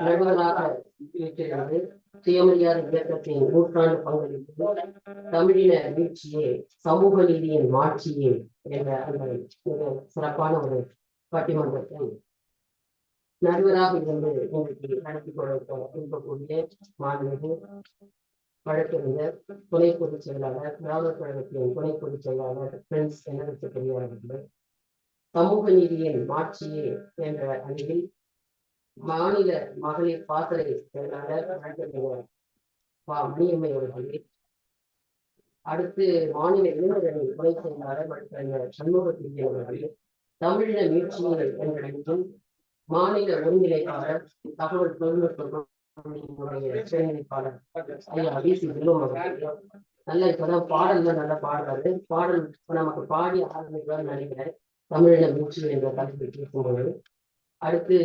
நடுவராக இருக்கிறது சுயமரியாதை இயக்கத்தின் நூற்றாண்டு பங்களிப்பு தமிழின வீழ்ச்சியே சமூக நீதியின் மாட்சியே என்ற அந்த மிக சிறப்பான ஒரு பட்டிமன்றத்தை நடுவராக இருந்து இன்றைக்கு நடத்தி கொடுக்க இருக்கக்கூடிய மாண்புமிகு வழக்கறிஞர் துணை பொதுச் செயலாளர் திராவிடர் கழகத்தின் துணை பொதுச் செயலாளர் பிரின்ஸ் என்னிடத்து பெரியார் அவர்கள். சமூக நீதியின் மாட்சியே என்ற அணியில் மாநில மகளிர் பாசறை செயலாளர் பா மணியம்மை அவர்களே. அடுத்து மாநில இளைஞரணி துணை செயலாளர் வழக்கறிஞர் சண்முகத்திரி அவர்களே. தமிழின மீட்சியை என்ற மாநில ஒருங்கிணைப்பாளர் தகவல் தொழில்நுட்ப துறையினுடைய ஐயா அபிசி செல்வம் அவர்கள். நல்ல இப்பதான் பாடல்ல நல்லா பாடுறாரு. பாடல் இப்ப நமக்கு பாடி ஆரம்பிக்கிறார் நினைக்கிறேன். தமிழின மூச்சு என்ற தலைப்பில் கேட்கும்போது அடுத்து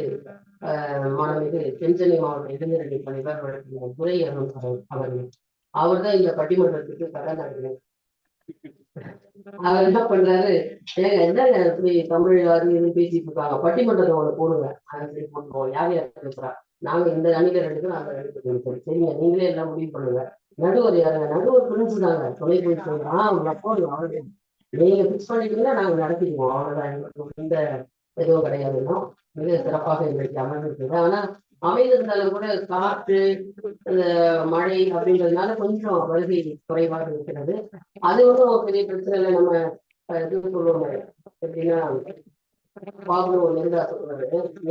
ஆஹ் மாணவிகு தென்சென்னை மாவட்ட இளைஞரணி தலைவர் வழக்கறிஞர் துரை அருண் அவர்கள் அவர் தான் இந்த பட்டிமன்றத்துக்கு கதாநாயகன் அவர் என்ன பண்றாரு? ஏங்க என்னங்க துணை தமிழ் அது இதுன்னு பேசிட்டு இருக்காங்க? பட்டிமன்றத்தை ஒண்ணு போடுங்க. அதை சரி போட்டுருவோம். யார் யார் பேசுறா? நாங்க இந்த அணில ரெண்டு பேரும் அந்த சரிங்க நீங்களே எல்லாம் முடிவு பண்ணுங்க. நடுவர் யாருங்க? நடுவர் பிரிஞ்சுதாங்க துணை போயிட்டு ஆஹ் போடுங்க அவரு நீங்க பிக்ஸ் பண்ணிட்டீங்கன்னா நாங்க நடத்திடுவோம். அவ்வளவுதான். இந்த எதுவும் கிடையாதுன்னா மிக சிறப்பாக இன்றைக்கு அமைந்திருக்குது ஆனா அமைந்திருந்தாலும் கூட காற்று இந்த மழை அப்படின்றதுனால கொஞ்சம் வருகை குறைவாக இருக்கிறது. அது ஒன்றும் பெரிய பிரச்சனை நம்ம இது சொல்லுவோம். எப்படின்னா பாபு இருந்தா சொல்றது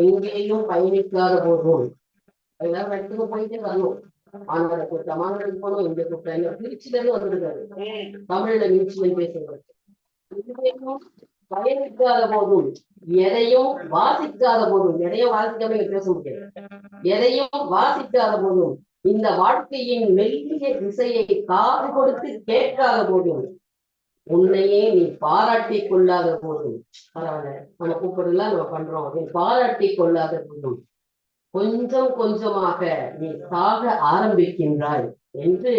எங்கேயும் பயணிக்காத போதும். எல்லாரும் இடத்துக்கு போயிட்டே வரணும். கூப்பிட்டா மாணவருக்கு போகணும். இங்க கூப்பிட்டா இங்க திருச்சியில இருந்து வந்திருக்காரு. தமிழ்ல நீச்சியில் பேசுறது பயணிக்காத போதும் எதையும் வாசிக்காத போதும். எதையும் வாசிக்காம பேச முடியாது. எதையும் வாசிக்காத போதும். இந்த வாழ்க்கையின் மெல்லிய திசையை காது கொடுத்து கேட்காத போதும். உன்னையே நீ பாராட்டி கொள்ளாத போதும். பரவாயில்ல. நம்ம கூப்பிடலாம் நம்ம பண்றோம். நீ பாராட்டி கொள்ளாத போதும். கொஞ்சம் கொஞ்சமாக நீ சாக ஆரம்பிக்கின்றாய் என்று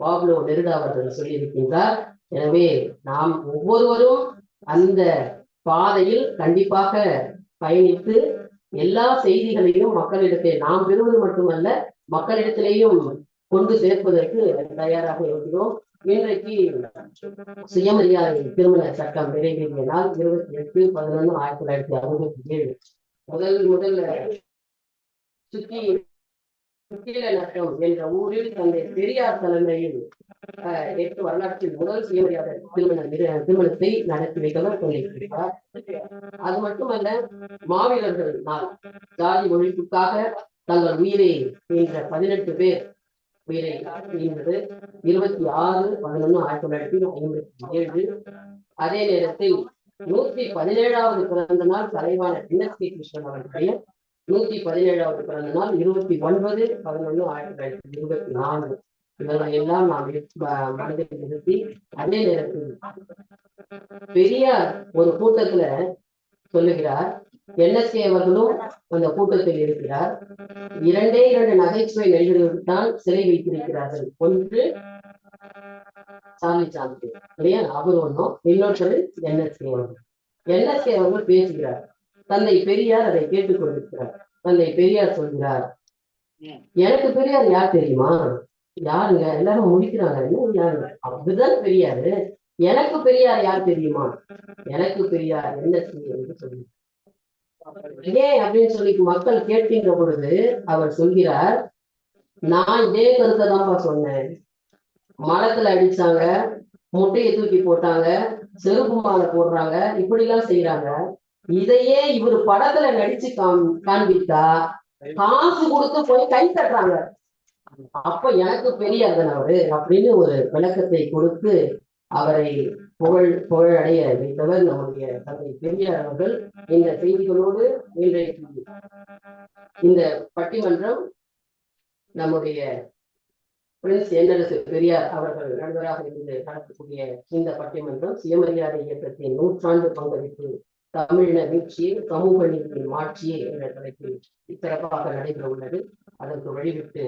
பாப்லோ நெருடா அவர்கள் சொல்லியிருக்கின்றார். எனவே நாம் ஒவ்வொருவரும் அந்த பாதையில் கண்டிப்பாக பயணித்து எல்லா செய்திகளையும் மக்களிடத்தை நாம் பெறுவது மட்டுமல்ல மக்களிடத்திலேயும் கொண்டு சேர்ப்பதற்கு தயாராக இருக்கிறோம். இன்றைக்கு சுயமரியாதை திருமண சட்டம் நிறைவேறிய நாள் இருபத்தி எட்டு பதினொன்று ஆயிரத்தி தொள்ளாயிரத்தி அறுபத்தி ஏழு முதல் முதல்ல சுத்தி நட்டம் என்ற ஊரில் தந்தை பெரியார் தலைமையில் எட்டு வரலாற்றில் முதல் சுயமரியாதை திருமண திருமணத்தை நடத்தி வைக்கலாம் சொல்லியிருக்கிறார் அது மட்டுமல்ல மாவீரர்கள் நாள் ஜாதி ஒழிப்புக்காக தங்கள் உயிரை என்ற பதினெட்டு பேர் உயிரை என்பது இருபத்தி ஆறு பதினொன்று ஆயிரத்தி தொள்ளாயிரத்தி ஐம்பத்தி ஏழு. அதே நேரத்தில் நூத்தி பதினேழாவது பிறந்த நாள் தலைவான என்எஸ்கே கிருஷ்ணன் அவர்களுடைய நூத்தி பதினேழாவது பிறந்த நாள் இருபத்தி ஒன்பது பதினொன்று ஆயிரத்தி தொள்ளாயிரத்தி இருபத்தி நான்கு. இவர்களை எல்லாம் நாம் மனதில் நிறுத்தி அதே நேரத்தில் பெரியார் ஒரு கூட்டத்துல சொல்லுகிறார் என்எஸ்ஏ அவர்களும் அந்த கூட்டத்தில் இருக்கிறார். இரண்டே இரண்டு நகைச்சுவை நடிகர்களுக்கு தான் சிலை வைத்திருக்கிறார்கள். ஒன்று சாமி சாந்தி இல்லையா? அவர் ஒன்றும் இன்னொன்று என்எஸ்ஏ அவர்கள் என்எஸ்ஏ அவர்கள் பேசுகிறார். தந்தை பெரியார் அதை கேட்டுக்கொண்டிருக்கிறார் தந்தை பெரியார் சொல்கிறார் எனக்கு பெரியார் யார் தெரியுமா? யாருங்க? எல்லாரும் முடிக்கிறாங்க இன்னும் யாருங்க அப்படிதான் பெரியாரு. எனக்கு பெரியார் யார் தெரியுமா? எனக்கு பெரியார் என்ன என்று சொல்லி ஏன் அப்படின்னு சொல்லி மக்கள் கேட்கின்ற பொழுது அவர் சொல்கிறார் நான் இதே கருத்தை தான்ப்பா சொன்னேன். மரத்துல அடிச்சாங்க முட்டையை தூக்கி போட்டாங்க செருப்பு மாலை போடுறாங்க இப்படி எல்லாம் செய்யறாங்க இதையே இவர் படத்துல நடிச்சு காம் காண்பித்தா காசு கொடுத்து போய் கை தட்டுறாங்க. அப்ப எனக்கு பெரியாதன் அவரு அப்படின்னு ஒரு விளக்கத்தை கொடுத்து அவரை புகழ் புகழடைய வைத்தவர் நம்முடைய தந்தை பெரியார் அவர்கள். இந்த செய்திகளோடு இன்றைக்கு இந்த பட்டிமன்றம் நம்முடைய பிரின்ஸ் என்எல்எஸ் பெரியார் அவர்கள் நண்பராக இருந்து நடத்தக்கூடிய இந்த பட்டிமன்றம் சுயமரியாதை இயக்கத்தின் நூற்றாண்டு பங்களிப்பு தமிழின வீழ்ச்சியை சமூக நீதியின் மாற்றியே என்ற தலைப்பில் சிறப்பாக நடைபெற உள்ளது அதற்கு வழிவிட்டு